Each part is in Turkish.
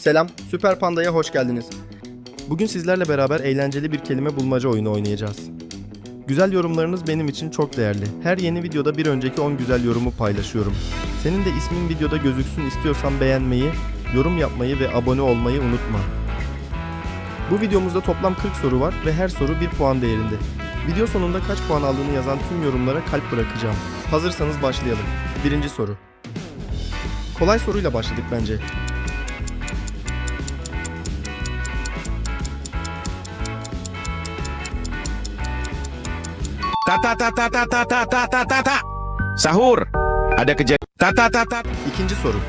Selam, Süper Panda'ya hoş geldiniz. Bugün sizlerle beraber eğlenceli bir kelime bulmaca oyunu oynayacağız. Güzel yorumlarınız benim için çok değerli. Her yeni videoda bir önceki 10 güzel yorumu paylaşıyorum. Senin de ismin videoda gözüksün istiyorsan beğenmeyi, yorum yapmayı ve abone olmayı unutma. Bu videomuzda toplam 40 soru var ve her soru 1 puan değerinde. Video sonunda kaç puan aldığını yazan tüm yorumlara kalp bırakacağım. Hazırsanız başlayalım. Birinci soru. Kolay soruyla başladık bence. Tata tata tata tata tata tata. Sahur. Ada kejadian. Tata tata. İkinci soru.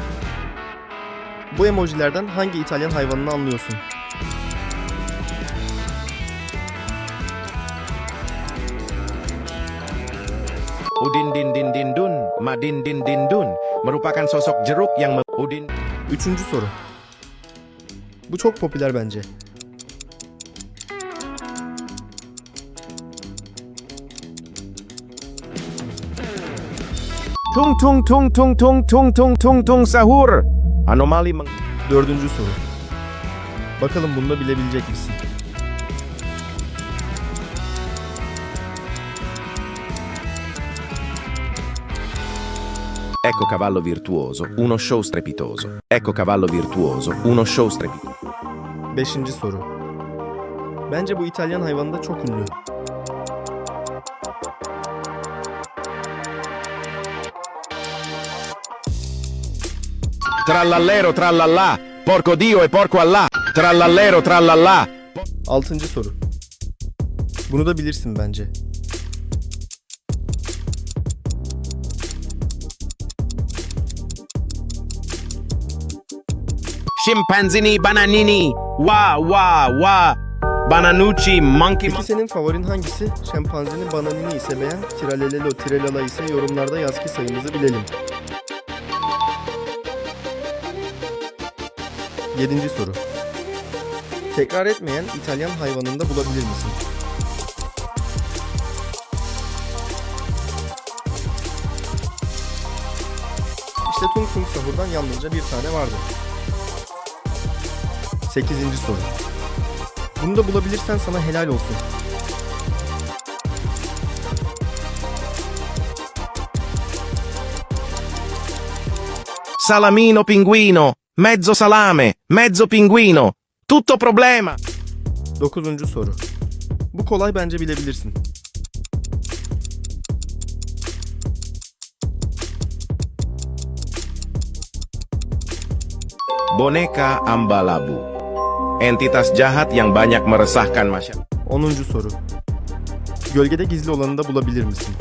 Bu emojilerden hangi İtalyan hayvanını anlıyorsun? Udin din din din dun, madin din din dun merupakan sosok jeruk yang Udin. Üçüncü soru. Bu çok popüler bence. Tung tung tung tung tung tung tung tung tung sahur. Anomali meng... Dördüncü soru. Bakalım bunu da bilebilecek misin? Ecco cavallo virtuoso, uno show strepitoso. Ecco cavallo virtuoso, uno show strepitoso. Beşinci soru. Bence bu İtalyan hayvanı da çok ünlü. Trallallero trallallà. Porco Dio e porco Allah. Trallallero trallallà. Altıncı soru. Bunu da bilirsin bence. Scimpanzini bananini. Wa wa wa. Bananucci monkey. Peki senin favorin hangisi? Şempanzini bananini ise beğen, tiralelelo tirelala ise yorumlarda yaz ki sayımızı bilelim. Yedinci soru. Tekrar etmeyen İtalyan hayvanında bulabilir misin? İşte Tung Tung Sahur'dan yalnızca bir tane vardı. Sekizinci soru. Bunu da bulabilirsen sana helal olsun. Salamino pinguino. Mezzo salame. Mezzo pinguino. Tutto problema. Dokuzuncu soru. Bu kolay bence bilebilirsin. Boneka Ambalabu. Entitas jahat yang banyak meresahkan masyarakat. Onuncu soru. Gölgede gizli olanı da bulabilir misin?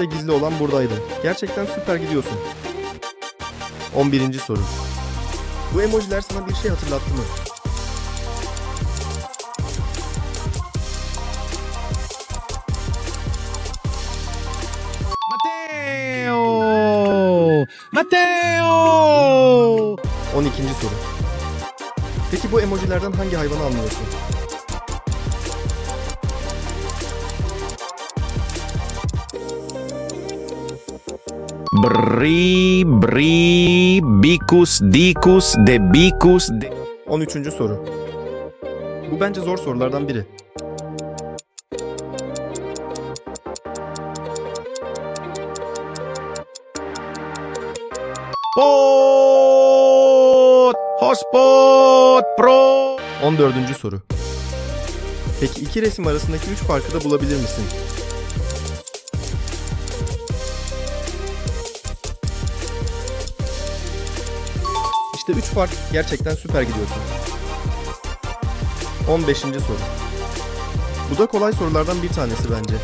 İşte gizli olan buradaydı. Gerçekten süper gidiyorsun. 11. soru. Bu emojiler sana bir şey hatırlattı mı? Matteo! Matteo! 12. soru. Peki bu emojilerden hangi hayvanı anlıyorsun? Bri, bri, bicus, dicus, de bicus, de... 13. soru. Bu bence zor sorulardan biri. Pot! Hospot! Pro! 14. soru. Peki iki resim arasındaki üç farkı da bulabilir misin? İşte üç fark gerçekten süper gidiyorsun. 15. soru. Bu da kolay sorulardan bir tanesi bence.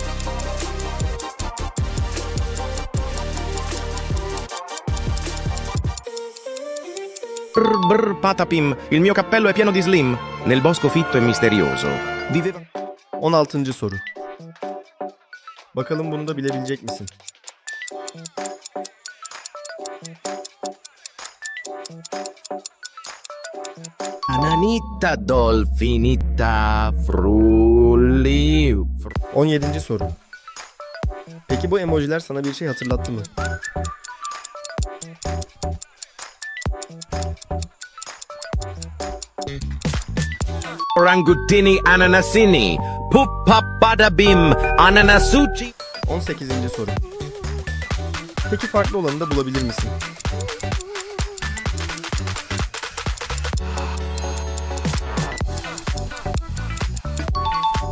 Brr, brr, patapim, il mio cappello è pieno di slim. Nel bosco fitto e misterioso. Viveva... 16. soru. Bakalım bunu da bilebilecek misin? Ananita dolfinita frulli... fr- 17. soru. Peki bu emojiler sana bir şey hatırlattı mı? Orangutini ananasini. Puppa badabim ananasuchi. 18. soru. Peki farklı olanı da bulabilir misin?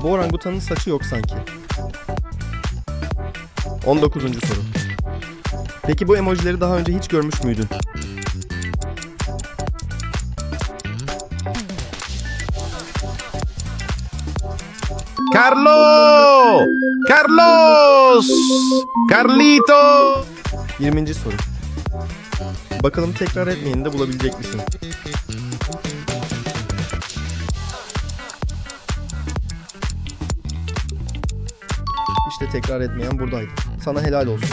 Bu orangutanın saçı yok sanki. 19. soru. Peki bu emojileri daha önce hiç görmüş müydün? Carlo! Carlos! Carlito! 20. soru. Bakalım tekrar etmeyeni de bulabilecek misin? Tekrar etmeyen buradaydı. Sana helal olsun.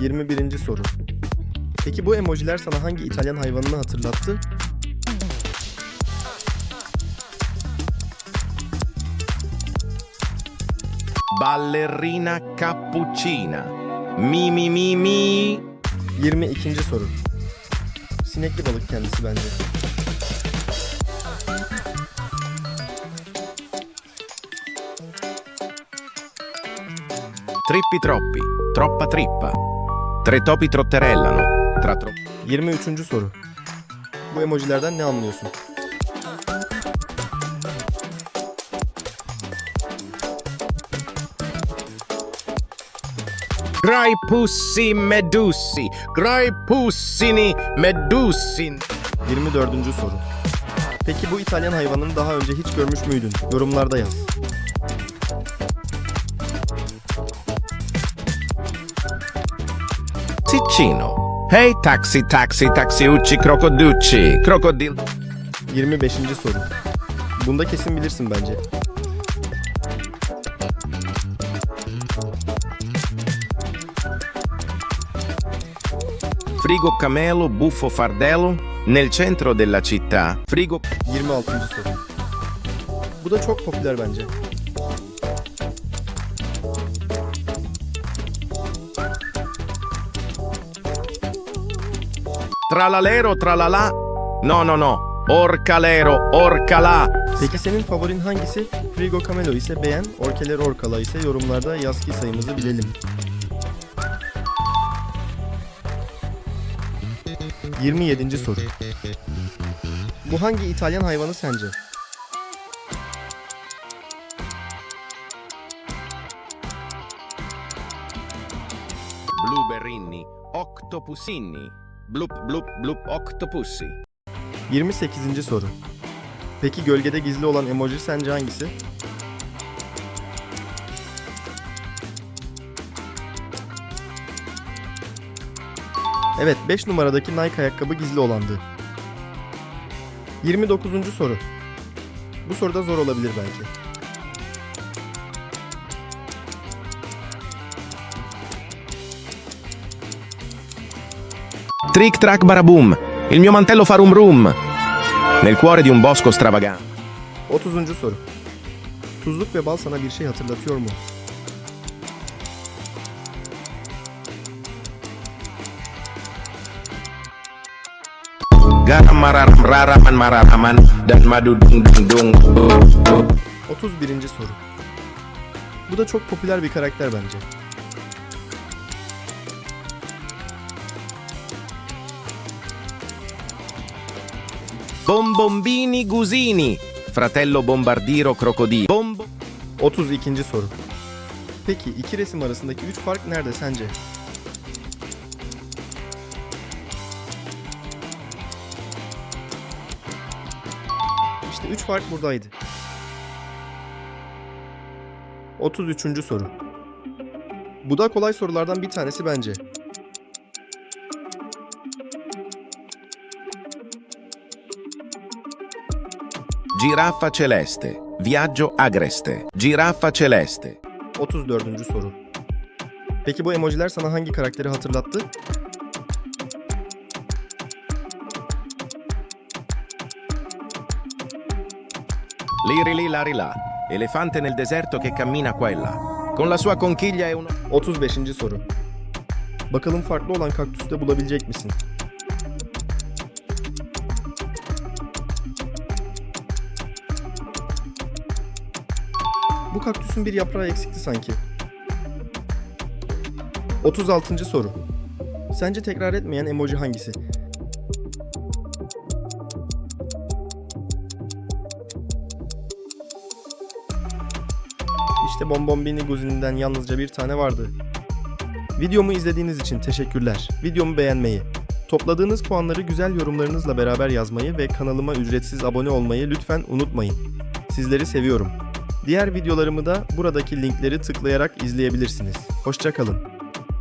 21. soru. Peki bu emojiler sana hangi İtalyan hayvanını hatırlattı? Ballerina cappuccina. Mi mi mi mi. 22. soru. Sinekli balık kendisi bence. Trippi troppi. Troppa trippa. Tre topi trotterellano. Tra tro... 23. soru. Bu emojilerden ne anlıyorsun? Grai pussi medussi. Grai pussini medussin. 24. soru. Peki bu İtalyan hayvanını daha önce hiç görmüş müydün? Yorumlarda yaz. Ticino. Hey taxi taxi taxiucci crocoducci. Crocodil. 25. soru. Bunda kesin bilirsin bence. Frigo camelo buffo fardello. Nel centro della città. Frigo... 26. soru. Bu da çok popüler bence. Tralalero tralala. No no no. Orcalero orcala. Peki senin favorin hangisi? Frigo Camelo ise beğen, Orkeler Orkala ise yorumlarda yaz ki sayımızı bilelim. 27. soru. Bu hangi İtalyan hayvanı sence? Blueberrini. Octopusini. Blup blup blup octopussi. 28. soru. Peki gölgede gizli olan emoji sence hangisi? Evet, 5 numaradaki Nike ayakkabı gizli olandı. 29. soru. Bu soruda zor olabilir belki. Trick track baraboom. Il mio mantello fa rum rum. Nel cuore di un bosco stravagante. 30. soru. Tuzluk ve bal sana bir şey hatırlatıyor mu? Garam mararam raraman mararaman dan madu dung dung dung. 31. soru. Bu da çok popüler bir karakter bence. Bombombini gusini. Fratello bombardiro crocodilo. Bombo. 32. soru. Peki iki resim arasındaki 3 fark nerede sence? İşte 3 fark buradaydı. 33. soru. Bu da kolay sorulardan bir tanesi bence. Giraffa celeste. Viaggio agreste. Giraffa celeste. 34. soru. Peki bu emojiler sana hangi karakteri hatırlattı? Liri li lari là. Elefante nel deserto che cammina qua e là. Con la sua conchiglia e una... 35. soru. Bakalım farklı olan kaktüste bulabilecek misin? Bu kaktüsün bir yaprağı eksikti sanki. 36. soru. Sence tekrar etmeyen emoji hangisi? İşte Bonbonbini Guzini'den yalnızca bir tane vardı. Videomu izlediğiniz için teşekkürler. Videomu beğenmeyi, topladığınız puanları güzel yorumlarınızla beraber yazmayı ve kanalıma ücretsiz abone olmayı lütfen unutmayın. Sizleri seviyorum. Diğer videolarımı da buradaki linkleri tıklayarak izleyebilirsiniz. Hoşçakalın.